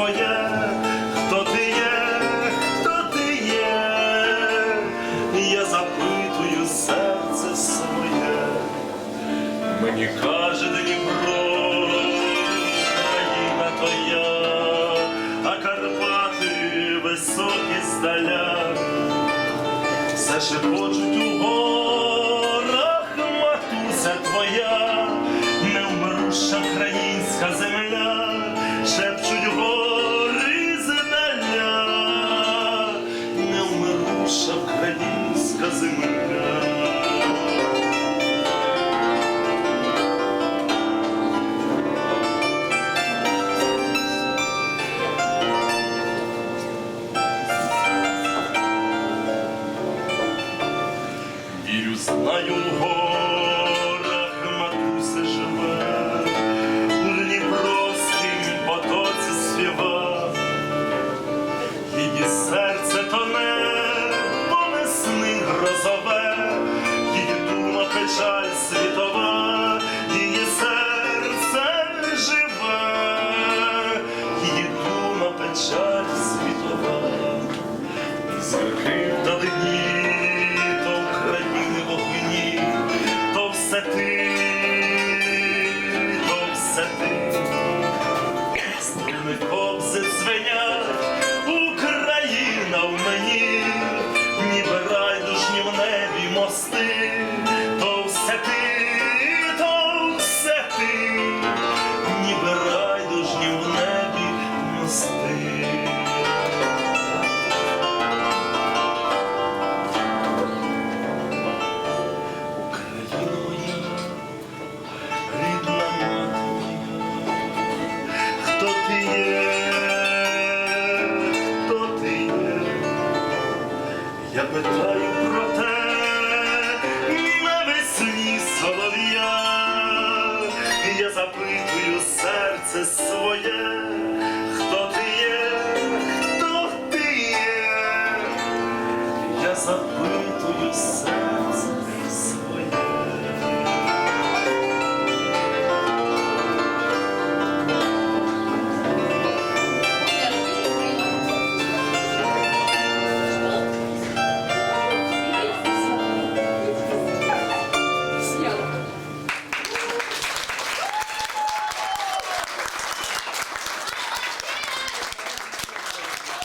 своє, хто ти є, хто ти є, я запитую серце своє, мені каже Дніпро, країна твоя, а Карпати високі здаля. Все шепочуть у горах, матуся твоя, знаю в горах матуся живе, у Дніпровськім потоці співа, її серце тоне, весни грозове, її дума печаль світова, її серце живе, її дума печаль світова. Мости. Україна моя, рідна хто ти є, хто ти є? Я питаю про те солов'я, я запитую серце своє,